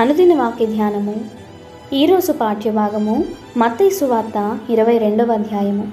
అనుదిన వాక్య ధ్యానము. ఈరోజు పాఠ్యభాగము మత్తయి సువార్త ఇరవై రెండవ అధ్యాయము.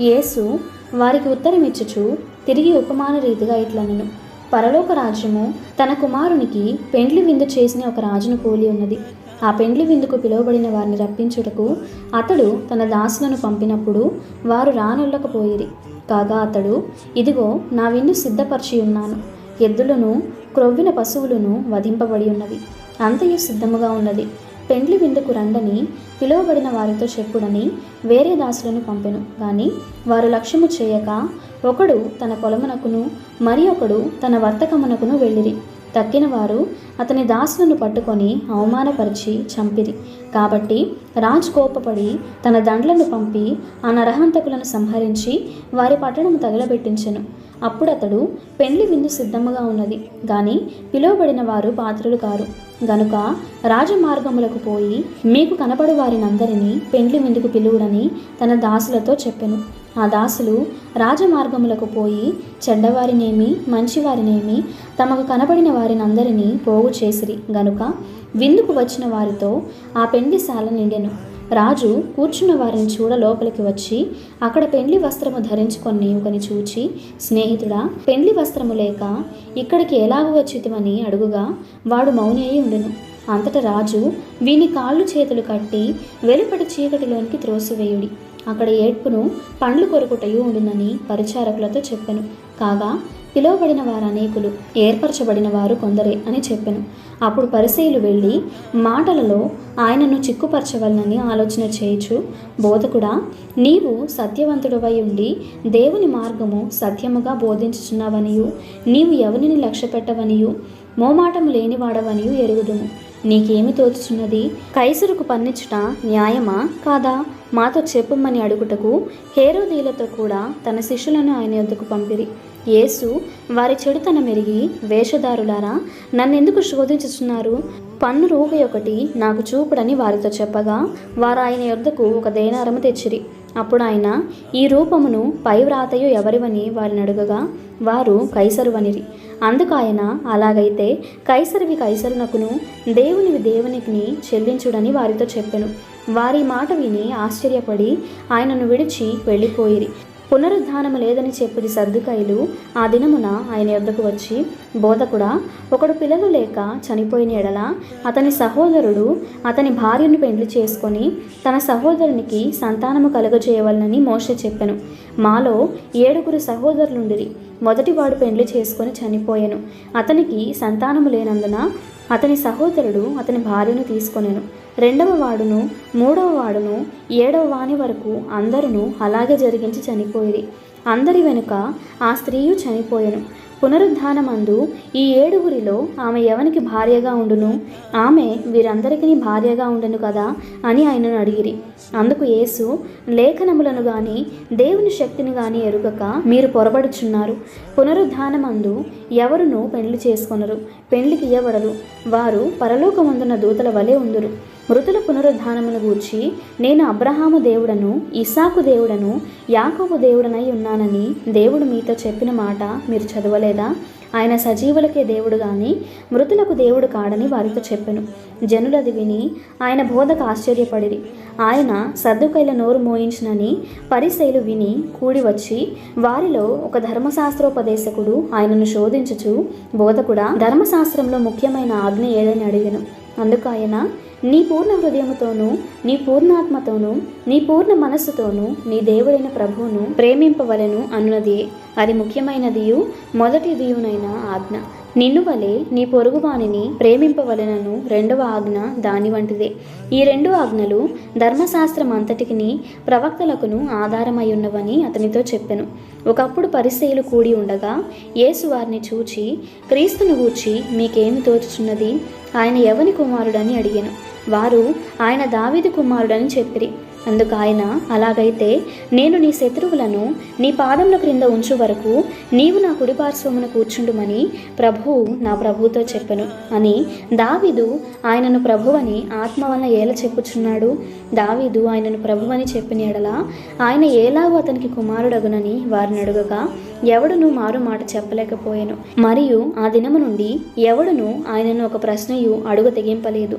యేసు వారికి ఉత్తరమిచ్చుచు తిరిగి ఉపమాన రీతిగా ఇట్లనను. పరలోక రాజ్యము తన కుమారునికి పెండ్లి విందు చేసిన ఒక రాజును పోలి ఉన్నది. ఆ పెండ్లి విందుకు పిలువబడిన వారిని రప్పించుటకు అతడు తన దాసులను పంపినప్పుడు వారు రానొల్లకపోయిరి. కాగా అతడు ఇదిగో నా విందు సిద్ధపరిచి ఉన్నాను. ఎద్దులను క్రొవ్విన పశువులను వధింపబడి ఉన్నవి. అంతయు సిద్ధముగా ఉన్నది. పెండ్లి విందుకు రండని పిలువబడిన వారితో చెప్పుడని వేరే దాసులను పంపెను. కానీ వారు లక్ష్యము చేయక ఒకడు తన పొలమునకును మరి ఒకడు తన వర్తకమునకును వెళ్ళిరి. తక్కిన వారు అతని దాసులను పట్టుకొని అవమానపరిచి చంపిరి. కాబట్టి రాజు కోపపడి తన దండ్లను పంపి ఆ నరహంతకులను సంహరించి వారి పట్టణము తగలబెట్టించెను. అప్పుడు అతడు పెండ్లి విందు సిద్ధముగా ఉన్నది. గాని పిలువబడిన వారు పాత్రులు కారు. గనుక రాజమార్గములకు పోయి మీకు కనపడు వారినందరినీ పెండ్లి విందుకు పిలువుడని తన దాసులతో చెప్పెను. ఆ దాసులు రాజమార్గములకు పోయి చెడ్డవారినేమి మంచివారినేమి తమకు కనబడిన వారినందరినీ పోగు చేసిరి గనుక విందుకు వచ్చిన వారితో ఆ పెండ్లిశాల నిండెను. రాజు కూర్చున్న వారిని చూడ లోపలికి వచ్చి అక్కడ పెండ్లి వస్త్రము ధరించుకొని ఒకని చూచి స్నేహితుడా పెండ్లి వస్త్రము లేక ఇక్కడికి ఎలాగ వచ్చితివని అడుగుగా వాడు మౌని అయి ఉండెను. అంతట రాజు వీని కాళ్ళు చేతులు కట్టి వెలుపటి చీకటిలోనికి త్రోసివేయుడి. అక్కడ ఏడ్పును పండ్లు కొరుకుటయు ఉండునని పరిచారకులతో చెప్పెను. కాగా పిలువబడిన వారు అనేకులు ఏర్పరచబడిన వారు కొందరే అని చెప్పెను. అప్పుడు పరిశీలు వెళ్ళి మాటలలో ఆయనను చిక్కుపరచవలనని ఆలోచన చేయొచ్చు బోధకుడా నీవు సత్యవంతుడవై ఉండి దేవుని మార్గము సత్యముగా బోధించుచున్నావనియు నీవు ఎవరిని లక్ష్య పెట్టవనియు మోమాటము లేనివాడవనియు ఎరుగుదుము. నీకేమి తోచుచున్నది? కైసరుకు పన్నిచ్చుట న్యాయమా కాదా? మాతో చెప్పుమని అడుగుటకు హేరోదీలతో కూడా తన శిష్యులను ఆయన యొద్దకు పంపిరి. యేసు వారి చెడుతన మెరిగి వేషధారులారా నన్నెందుకు శోధించుచున్నారు? పన్ను రూపి ఒకటి నాకు చూపుడని వారితో చెప్పగా వారు ఆయన యొద్దకు ఒక దేనారము తెచ్చిరి. అప్పుడు ఆయన ఈ రూపమును పై వ్రాతయు ఎవరివని వారిని అడుగగా వారు కైసరువనిరి. అందుకు ఆయన అలాగైతే కైసరివి కైసరునకును దేవునివి దేవునికి చెల్లించుడని వారితో చెప్పెను. వారి మాట విని ఆశ్చర్యపడి ఆయనను విడిచి వెళ్ళిపోయిరి. పునరుద్ధానము లేదని చెప్పిన సర్దుకాయలు ఆ దినమున ఆయన యొద్దకు వచ్చి బోధకుడా ఒకడు పిల్లలు లేక చనిపోయిన ఎడల అతని సహోదరుడు అతని భార్యను పెండ్లి చేసుకొని తన సహోదరునికి సంతానము కలుగజేయవలనని మోష చెప్పెను. మాలో ఏడుగురు సహోదరులుండిరి. మొదటివాడు పెండ్లి చేసుకొని చనిపోయాను. అతనికి సంతానము లేనందున అతని సహోదరుడు అతని భార్యను తీసుకొనేను. రెండవ వాడును మూడవ వాడును ఏడవ వాని వరకు అందరును అలాగే జరిగించి చనిపోయేది. అందరి వెనుక ఆ స్త్రీయు చనిపోయెను. పునరుద్ధానమందు ఈ ఏడుగురిలో ఆమె ఎవనికి భార్యగా ఉండును? ఆమె వీరందరికీ భార్యగా ఉండను కదా అని ఆయనను అడిగిరి. అందుకు యేసు లేఖనములను గాని దేవుని శక్తిని గాని ఎరుగక మీరు పొరబడుచున్నారు. పునరుద్ధానమందు ఎవరును పెండ్లి చేసుకొనరు పెండ్లికి ఇయ్యబడరు. వారు పరలోకమందున దూతల వలె ఉందురు. మృతుల పునరుద్ధానమును గూర్చి నేను అబ్రహాము దేవుడను ఇసాకు దేవుడను యాకోబు దేవుడనై ఉన్నానని దేవుడు మీతో చెప్పిన మాట మీరు చదవలేదా? ఆయన సజీవులకే దేవుడు గాని మృతులకు దేవుడు కాడని వారితో చెప్పెను. జనులది విని ఆయన బోధకు ఆశ్చర్యపడిరి. ఆయన సర్దుకైల నోరు మోయించినని పరిశైలు విని కూడి వచ్చి వారిలో ఒక ధర్మశాస్త్రోపదేశకుడు ఆయనను శోధించుచు బోధకుడా ధర్మశాస్త్రంలో ముఖ్యమైన ఆజ్ఞ ఏదని అడిగాను. అందుకు ఆయన నీ పూర్ణ హృదయముతోనూ నీ పూర్ణాత్మతోనూ నీ పూర్ణ మనస్సుతోనూ నీ దేవుడైన ప్రభువును ప్రేమింపవలెను అన్నది అది ముఖ్యమైనదియు మొదటిదియునైన ఆజ్ఞ. నిన్ను వలె నీ పొరుగువానిని ప్రేమింపవలెనను రెండవ ఆజ్ఞ దాని వంటిదే. ఈ రెండు ఆజ్ఞలు ధర్మశాస్త్రం అంతటికిని ప్రవక్తలకును ఆధారమై ఉన్నవని అతనితో చెప్పెను. ఒకప్పుడు పరిశీలు కూడి ఉండగా యేసు వారిని చూచి క్రీస్తును గూర్చి మీకేమి తోచుచున్నది? ఆయన ఎవని కుమారుడని అడిగాను. వారు ఆయన దావిది కుమారుడని చెప్పిరి. అందుకు ఆయన అలాగైతే నేను నీ శత్రువులను నీ పాదముల క్రింద ఉంచు వరకు నీవు నా కుడిపార్శ్వమును కూర్చుండుమని ప్రభువు నా ప్రభువుతో చెప్పెను. అని దావీదు ఆయనను ప్రభువని ఆత్మ వలన ఏల చెప్పుచున్నాడు. దావీదు ఆయనను ప్రభువని చెప్పిన ఎడలా ఆయన ఏలాగో అతనికి కుమారుడగునని వారిని అడుగగా ఎవడును మారు మాట చెప్పలేకపోయాను. మరియు ఆ దినము నుండి ఎవడును ఆయనను ఒక ప్రశ్నయు అడుగు తెగింపలేదు.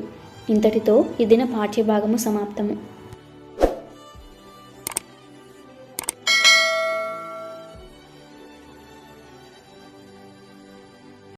ఇంతటితో ఈ దిన పాఠ్యభాగము సమాప్తము.